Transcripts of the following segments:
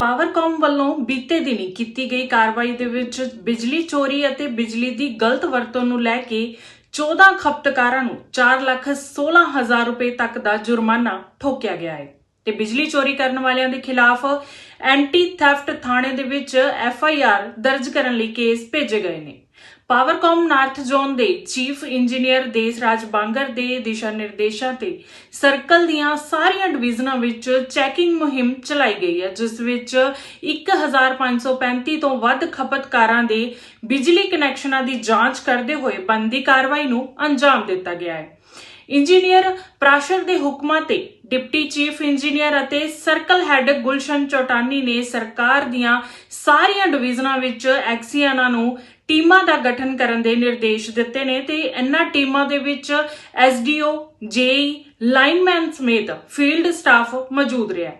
ਪਾਵਰਕਾਮ ਵੱਲੋਂ ਬੀਤੇ ਦਿਨੀ ਕੀਤੀ ਗਈ ਕਾਰਵਾਈ ਦੇ ਵਿੱਚ ਬਿਜਲੀ ਚੋਰੀ ਅਤੇ ਬਿਜਲੀ ਦੀ ਗਲਤ ਵਰਤੋਂ ਨੂੰ ਲੈ ਕੇ 14 ਖਪਤਕਾਰਾਂ ਨੂੰ 4 ਲੱਖ 16 ਹਜ਼ਾਰ ਰੁਪਏ ਤੱਕ ਦਾ ਜੁਰਮਾਨਾ ਠੋਕਿਆ ਗਿਆ ਹੈ। ਤੇ ਬਿਜਲੀ ਚੋਰੀ ਕਰਨ ਵਾਲਿਆਂ ਦੇ ਖਿਲਾਫ ਐਂਟੀ ਥੈਫਟ ਥਾਣੇ ਦੇ ਵਿੱਚ ਐਫ ਆਈ ਆਰ ਦਰਜ ਕਰਨ ਲਈ ਕੇਸ ਭੇਜੇ ਗਏ ਨੇ। ਪਾਵਰਕਾਮ ਨਾਰਥ ਜ਼ੋਨ ਦੇ ਚੀਫ ਇੰਜੀਨੀਅਰ ਦੇਸਰਾਜ ਬਾਂਗਰ ਦੇ ਦਿਸ਼ਾ ਨਿਰਦੇਸ਼ਾਂ ਤੇ ਸਰਕਲ ਦੀਆਂ ਸਾਰੀਆਂ ਡਿਵੀਜ਼ਨਾਂ ਵਿੱਚ ਚੈਕਿੰਗ ਮੁਹਿੰਮ ਚਲਾਈ ਗਈ ਹੈ, ਜਿਸ ਵਿੱਚ 1535 ਤੋਂ ਵੱਧ ਖਪਤਕਾਰਾਂ ਦੇ ਬਿਜਲੀ ਕਨੈਕਸ਼ਨਾਂ ਦੀ ਜਾਂਚ ਕਰਦੇ ਹੋਏ ਬੰਦੀ ਕਾਰਵਾਈ ਨੂੰ ਅੰਜਾਮ ਦਿੱਤਾ ਗਿਆ ਹੈ। ਇੰਜੀਨੀਅਰ ਪ੍ਰਾਸ਼ਰ ਦੇ ਹੁਕਮਾਂ ਤੇ ਡਿਪਟੀ ਚੀਫ ਇੰਜੀਨੀਅਰ ਅਤੇ ਸਰਕਲ ਹੈੱਡ ਗੁਲਸ਼ਨ ਚੌਟਾਨੀ ਨੇ ਸਰਕਾਰ ਦੀਆਂ ਸਾਰੀਆਂ ਡਿਵੀਜ਼ਨਾਂ ਵਿੱਚ ਐਕਸੀਅਨਾਂ ਨੂੰ ਟੀਮਾਂ ਦਾ ਗਠਨ ਕਰਨ ਦੇ ਨਿਰਦੇਸ਼ ਦਿੱਤੇ ਨੇ ਤੇ ਇਹਨਾਂ ਟੀਮਾਂ ਦੇ ਵਿੱਚ ਐਸਡੀਓ, ਜੇਈ, ਲਾਈਨਮੈਨ ਸਮੇਤ ਫੀਲਡ ਸਟਾਫ ਮੌਜੂਦ ਰਿਹਾ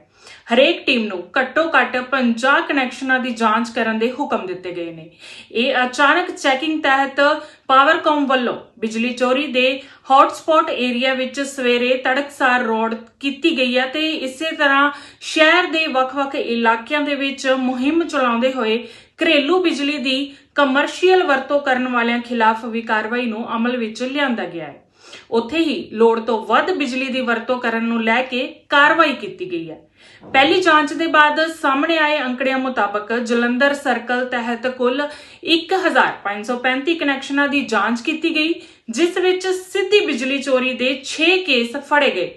ਹਰੇਕ ਟੀਮ ਨੂੰ ਘੱਟੋ ਘੱਟ 50 ਕਨੈਕਸ਼ਨਾਂ ਦੀ ਜਾਂਚ ਕਰਨ ਦੇ ਹੁਕਮ ਦਿੱਤੇ ਗਏ ਨੇ। ਇਹ ਅਚਾਨਕ ਚੈਕਿੰਗ ਤਹਿਤ ਪਾਵਰਕਾਮ ਵੱਲੋਂ ਬਿਜਲੀ ਚੋਰੀ ਦੇ ਹੌਟਸਪੌਟ ਏਰੀਆ ਵਿੱਚ ਸਵੇਰੇ ਤੜਕਸਾਰ ਰੋਡ ਕੀਤੀ ਗਈ ਹੈ ਤੇ ਇਸੇ ਤਰ੍ਹਾਂ ਸ਼ਹਿਰ ਦੇ ਵੱਖ-ਵੱਖ ਇਲਾਕਿਆਂ ਦੇ ਵਿੱਚ ਮੁਹਿੰਮ ਚਲਾਉਂਦੇ ਹੋਏ ਘਰੇਲੂ ਬਿਜਲੀ ਦੀ ਕਮਰਸ਼ੀਅਲ ਵਰਤੋਂ ਕਰਨ ਵਾਲਿਆਂ ਖਿਲਾਫ ਵੀ ਕਾਰਵਾਈ ਨੂੰ ਅਮਲ ਵਿੱਚ ਲਿਆਂਦਾ ਗਿਆ ਹੈ। ਉੱਥੇ ਹੀ ਲੋੜ ਤੋਂ ਵੱਧ ਬਿਜਲੀ ਦੀ ਵਰਤੋਂ ਕਰਨ ਨੂੰ ਲੈ ਕੇ ਕਾਰਵਾਈ ਕੀਤੀ ਗਈ ਹੈ। ਪਹਿਲੀ ਜਾਂਚ ਦੇ ਬਾਅਦ ਸਾਹਮਣੇ ਆਏ ਅੰਕੜਿਆਂ ਮੁਤਾਬਕ ਜਲੰਧਰ ਸਰਕਲ ਤਹਿਤ ਕੁੱਲ 1535 ਕਨੈਕਸ਼ਨਾਂ ਦੀ ਜਾਂਚ ਕੀਤੀ ਗਈ, ਜਿਸ ਵਿੱਚ ਸਿੱਧੀ ਬਿਜਲੀ ਚੋਰੀ ਦੇ 6 ਕੇਸ ਫੜੇ ਗਏ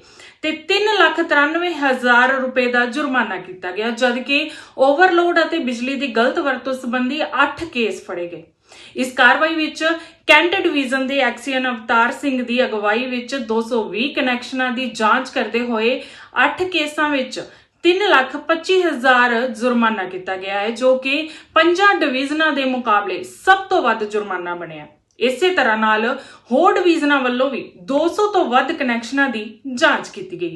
ਤੇ 393000 ਰੁਪਏ ਦਾ ਜੁਰਮਾਨਾ ਕੀਤਾ ਗਿਆ, ਜਦਕਿ ਓਵਰਲੋਡ ਅਤੇ ਬਿਜਲੀ ਦੀ ਗਲਤ ਵਰਤੋਂ ਸੰਬੰਧੀ 8 ਕੇਸ ਫੜੇ ਗਏ। ਇਸ ਕਾਰਵਾਈ ਵਿੱਚ ਕੈਂਟ ਡਿਵੀਜ਼ਨ ਦੇ ਐਕਸੀਅਨ ਅਵਤਾਰ ਸਿੰਘ ਦੀ ਅਗਵਾਈ ਵਿੱਚ 220 ਕਨੈਕਸ਼ਨਾਂ ਦੀ ਜਾਂਚ ਕਰਦੇ ਹੋਏ 8 ਕੇਸਾਂ ਵਿੱਚ 325000 ਜੁਰਮਾਨਾ ਕੀਤਾ ਗਿਆ ਹੈ, ਜੋ ਕਿ ਪੰਜਾਂ ਡਿਵੀਜ਼ਨਾਂ ਦੇ ਮੁਕਾਬਲੇ ਸਭ ਤੋਂ ਵੱਧ ਜੁਰਮਾਨਾ ਬਣਿਆ। ਇਸੇ ਤਰ੍ਹਾਂ ਨਾਲ ਹੋਰ ਡਿਵੀਜ਼ਨਾਂ ਵੱਲੋਂ ਵੀ 200 ਤੋਂ ਵੱਧ ਕਨੈਕਸ਼ਨਾਂ ਦੀ ਜਾਂਚ ਕੀਤੀ ਗਈ ਹੈ।